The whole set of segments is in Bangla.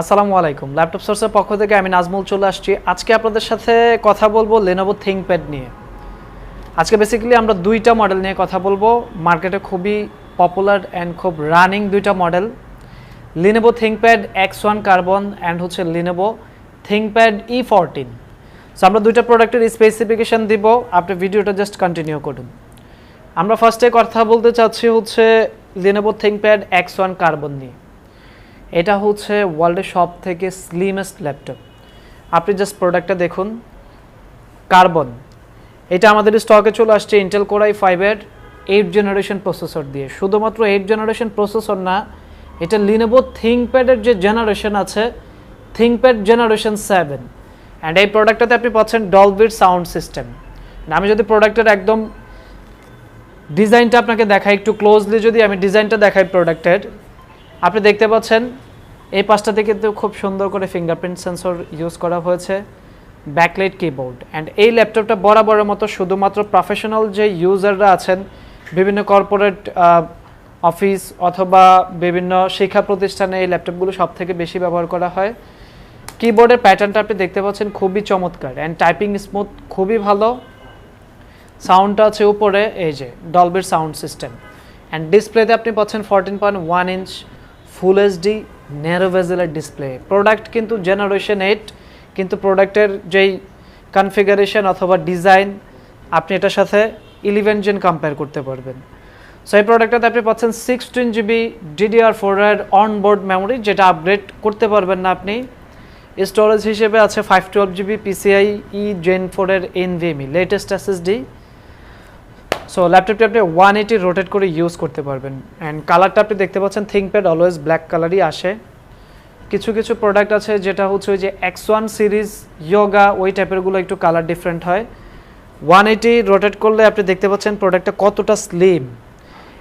আসসালামু আলাইকুম। ল্যাপটপ সোর্সের পক্ষ থেকে আমি নাজমুল চলে আসছি। আজকে আপনাদের সাথে কথা বলব লেনোভো থিংকপ্যাড নিয়ে। আজকে বেসিক্যালি আমরা দুইটা মডেল নিয়ে কথা বলব। মার্কেটে খুবই পপুলার অ্যান্ড খুব রানিং দুইটা model Lenovo ThinkPad X one carbon and হচ্ছে Lenovo ThinkPad E fourteen so আমরা দুইটা প্রোডাক্টের স্পেসিফিকেশন দিব। আপনি ভিডিওটা জাস্ট কন্টিনিউ করুন। আমরা ফার্স্টে কথা বলতে চাচ্ছি হচ্ছে Lenovo ThinkPad X one carbon নিয়ে। এটা হচ্ছে ওয়ার্ল্ডের সব থেকে স্লিমেস্ট ল্যাপটপ আপনি জাস্ট প্রোডাক্টটা দেখুন। কার্বন এটা আমাদের স্টকে চলে আসছে ইন্টেল কোরাই ফাইভের এইট জেনারেশন প্রসেসর দিয়ে। শুধুমাত্র এইট জেনারেশন প্রসেসর না, এটা লিনোভো থিংকপ্যাডের যে জেনারেশন আছে থিংকপ্যাড জেনারেশন সেভেন অ্যান্ড এই প্রোডাক্টটাতে আপনি পাচ্ছেন ডলবির সাউন্ড সিস্টেম আমি যদি প্রোডাক্টের একদম ডিজাইনটা আপনাকে দেখাই একটু ক্লোজলি যদি আমি ডিজাইনটা দেখাই প্রোডাক্টের আপনি দেখতে পাচ্ছেন, এই পাশটাতে কিন্তু খুব সুন্দর করে ফিঙ্গারপ্রিন্ট সেন্সর ইউজ করা হয়েছে ব্যাকলাইট কিবোর্ড অ্যান্ড এই ল্যাপটপটা বরাবরের মতো শুধুমাত্র প্রফেশনাল যে ইউজাররা আছেন, বিভিন্ন কর্পোরেট অফিস অথবা বিভিন্ন শিক্ষা প্রতিষ্ঠানে এই ল্যাপটপগুলো সব থেকে বেশি ব্যবহার করা হয়। কিবোর্ডের প্যাটার্নটা আপনি দেখতে পাচ্ছেন, খুবই চমৎকার। অ্যান্ড টাইপিং স্মুথ খুবই ভালো। সাউন্ডটা আছে উপরে, এই যে ডলবির সাউন্ড সিস্টেম অ্যান্ড ডিসপ্লেতে আপনি পাচ্ছেন fourteen point one inch full HD narrow ভেজেলের display product কিন্তু জেনারেশন এইট কিন্তু প্রোডাক্টের যেই কনফিগারেশন অথবা ডিজাইন আপনি এটার সাথে ইলেভেন জেন কম্পেয়ার করতে পারবেন। সো এই প্রোডাক্টটাতে আপনি পাচ্ছেন সিক্সটিন জিবি ডিডিআর ফোরের অনবোর্ড মেমোরি যেটা আপগ্রেড করতে পারবেন না আপনি। স্টোরেজ হিসেবে আছে five twelve GB PCI E gen ফোরের এনভিএমই লেটেস্ট এসএসডি সো ল্যাপটপটি আপনি ওয়ান এইটি রোটেট করে ইউজ করতে পারবেন। অ্যান্ড কালারটা আপনি দেখতে পাচ্ছেন থিংকপ্যাড অলওয়েজ ব্ল্যাক কালারই আসে। কিছু কিছু প্রোডাক্ট আছে যেটা হচ্ছে ওই যে এক্স ওয়ান সিরিজ ইয়োগা ওই টাইপেরগুলো একটু কালার ডিফারেন্ট হয়। ওয়ান এইটি রোটেট করলে আপনি দেখতে পাচ্ছেন প্রোডাক্টটা কতটা slim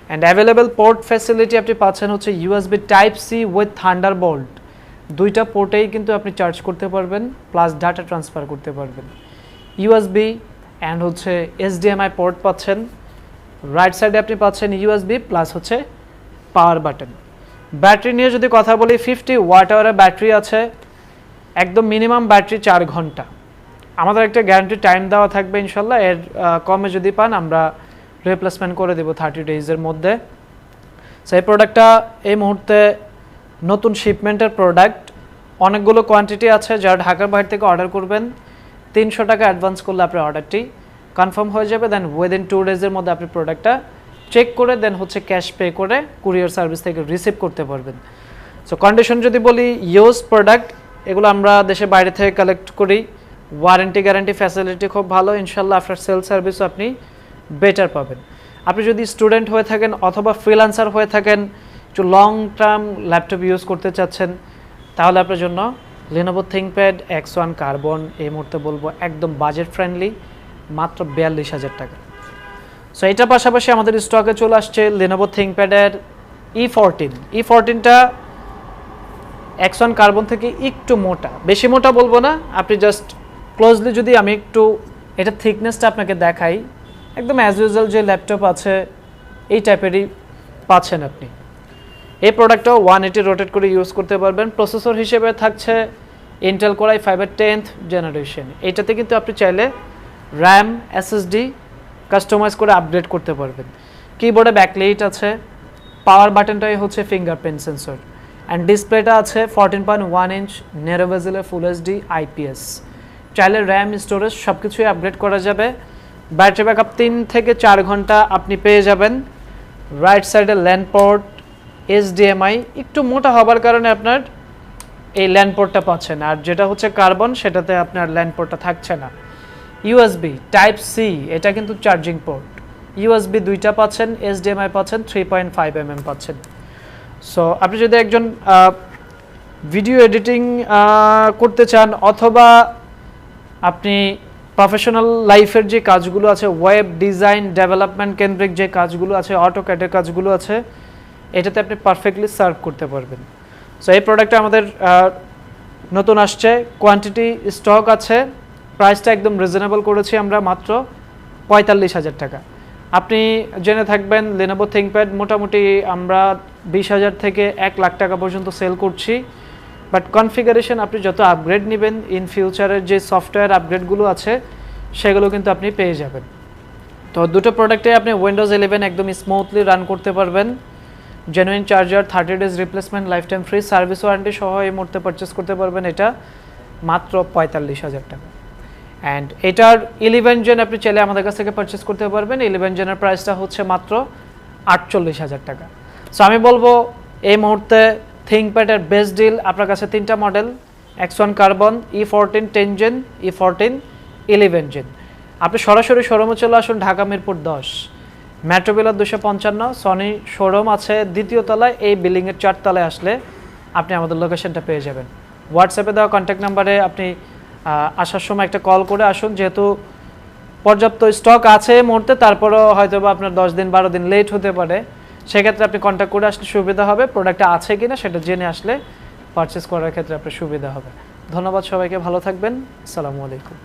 and available port facility আপনি পাচ্ছেন হচ্ছে USB type C with Thunderbolt দুইটা পোর্টেই কিন্তু আপনি চার্জ করতে পারবেন প্লাস ডাটা ট্রান্সফার করতে পারবেন। ইউএসবি অ্যান্ড হচ্ছে এসডিএমআই পোর্ট পাচ্ছেন। রাইট সাইডে আপনি পাচ্ছেন ইউএসবি প্লাস হচ্ছে পাওয়ার বাটন ব্যাটারি নিয়ে যদি কথা বলি ফিফটি ওয়াট আওয়ারের ব্যাটারি আছে। একদম মিনিমাম ব্যাটারি চার ঘণ্টা। আমাদের একটা গ্যারান্টি টাইম দেওয়া থাকবে ইনশাল্লাহ। এর কমে যদি পান, আমরা রিপ্লেসমেন্ট করে দেবো থার্টি ডেজের মধ্যে। সেই প্রোডাক্টটা এই মুহূর্তে নতুন শিপমেন্টের প্রোডাক্ট অনেকগুলো কোয়ান্টিটি আছে, যারা ঢাকার বাইরে থেকে অর্ডার করবেন। তিনশো টাকা অ্যাডভান্স করলে আপনার অর্ডারটি কনফার্ম হয়ে যাবে দেন উইদিন টু ডেজের মধ্যে আপনি প্রোডাক্টটা চেক করে দেন হচ্ছে ক্যাশ পে করে কুরিয়ার সার্ভিস থেকে রিসিভ করতে পারবেন। সো কন্ডিশন যদি বলি ইউজ প্রোডাক্ট এগুলো আমরা দেশের বাইরে থেকে কালেক্ট করি। ওয়ারেন্টি গ্যারান্টি ফ্যাসিলিটি খুব ভালো ইনশাল্লাহ আফটার সেল সার্ভিসও আপনি বেটার পাবেন। আপনি যদি স্টুডেন্ট হয়ে থাকেন অথবা ফ্রিল্যান্সার হয়ে থাকেন, একটু লং টার্ম ল্যাপটপ ইউজ করতে চাচ্ছেন, তাহলে আপনার জন্য Lenovo ThinkPad X one carbon এই মুহূর্তে বলব একদম বাজেট ফ্রেন্ডলি মাত্র বিয়াল্লিশ হাজার টাকা। সো এটার পাশাপাশি আমাদের স্টকে চলে আসছে লেনোভো থিংকপ্যাডের ই ফোরটিন ই ফোরটিনটা এক্স ওয়ান কার্বন থেকে একটু মোটা, বেশি মোটা বলব না, আপনি জাস্ট ক্লোজলি যদি আমি একটু এটা থিকনেসটা আপনাকে দেখাই, একদম অ্যাজ ইউজুয়াল যে ল্যাপটপ আছে, এই টাইপেরই পাচ্ছেন আপনি। এই প্রোডাক্টটাও ওয়ান এইটি রোটেট করে ইউজ করতে পারবেন। প্রসেসর হিসেবে থাকছে ইন্টেল কোরাই ফাইভের টেন্থ জেনারেশন এটাতে কিন্তু আপনি চাইলে র্যাম এসএসডি কাস্টমাইজ করে আপডেট করতে পারবেন। কিবোর্ডে ব্যাকলাইট আছে। পাওয়ার বাটনটাই হচ্ছে ফিঙ্গারপ্রিন্ট সেন্সর অ্যান্ড ডিসপ্লেটা আছে ফোরটিন পয়েন্ট ওয়ান ইঞ্চ নেরোভেজেলের ফুল এইচডি আইপিএস চাইলে র্যাম স্টোরেজ সব কিছুই আপগ্রেড করা যাবে। ব্যাটারি ব্যাকআপ তিন থেকে চার ঘণ্টা আপনি পেয়ে যাবেন। রাইট সাইডে ল্যান্ড পোর্ট এইচডিএমআই একটু মোটা হবার কারণে আপনার এই ল্যান্ড পোর্টটা পাচ্ছেন। আর যেটা হচ্ছে কার্বন, সেটাতে আপনার ল্যান্ড পোর্টটা থাকছে না। ইউএসবি টাইপ সি এটা কিন্তু চার্জিং পোর্ট ইউএসবি দুইটা পাচ্ছেন এইচডিএমআই পাচ্ছেন থ্রি পয়েন্ট ফাইভ এমএম পাচ্ছেন। সো আপনি যদি একজন ভিডিও এডিটিং করতে চান, অথবা আপনি প্রফেশনাল লাইফের যে কাজগুলো আছে ওয়েব ডিজাইন ডেভেলপমেন্ট কেন্দ্রিক যে কাজগুলো আছে অটো ক্যাটের কাজগুলো আছে এটাতে আপনি পারফেক্টলি সার্ভ করতে পারবেন। সো এই প্রোডাক্টটা আমাদের নতুন আসছে। কোয়ান্টিটি স্টক আছে। প্রাইসটা একদম রিজনেবল করেছি আমরা মাত্র পঁয়তাল্লিশ হাজার টাকা। আপনি জেনে থাকবেন লেনোভো থিঙ্কপ্যাড মোটামুটি আমরা বিশ হাজার থেকে এক লাখ টাকা পর্যন্ত সেল করছি। বাট কনফিগারেশন আপনি যত আপগ্রেড নেবেন ইন ফিউচারের যে সফটওয়্যার আপগ্রেডগুলো আছে, সেগুলো কিন্তু আপনি পেয়ে যাবেন। তো দুটো প্রোডাক্টে আপনি উইন্ডোজ ইলেভেন একদম স্মুথলি রান করতে পারবেন। Genuine charger thirty days replacement lifetime free service warranty সহ এই মুহূর্তে পারচেস করতে পারবেন এটা মাত্র পঁয়তাল্লিশ হাজার টাকা। অ্যান্ড এটার ইলেভেন জেন আপনি চাইলে আমাদের কাছ থেকে পারচেস করতে পারবেন। ইলেভেন জেনের প্রাইসটা হচ্ছে মাত্র আটচল্লিশ হাজার টাকা। সো আমি বলব, এই মুহূর্তে থিঙ্কপ্যাডের বেস্ট ডিল আপনার কাছে তিনটা model X one carbon E fourteen ten gen E fourteen eleven gen আপনি সরাসরি শোরুমে চলে আসুন, ঢাকা মিরপুর দশ। মেট্রোবিলার দুশো পঞ্চান্ন সনি শোরুম আছে, দ্বিতীয় তলায় এই বিল্ডিংয়ের চার তলায় আসলে আপনি আমাদের লোকেশনটা পেয়ে যাবেন। হোয়াটসঅ্যাপে দেওয়া কন্ট্যাক্ট নাম্বারে আপনি আসার সময় একটা কল করে আসুন, যেহেতু পর্যাপ্ত স্টক আছে মুহূর্তে, তারপরেও হয়তো বা আপনার দশ দিন, বারো দিন লেট হতে পারে। সেক্ষেত্রে আপনি কন্ট্যাক্ট করে আসলে সুবিধা হবে প্রোডাক্টটা আছে কিনা সেটা জেনে আসলে পারচেস করার ক্ষেত্রে আপনার সুবিধা হবে। ধন্যবাদ সবাইকে, ভালো থাকবেন, আসসালামু আলাইকুম।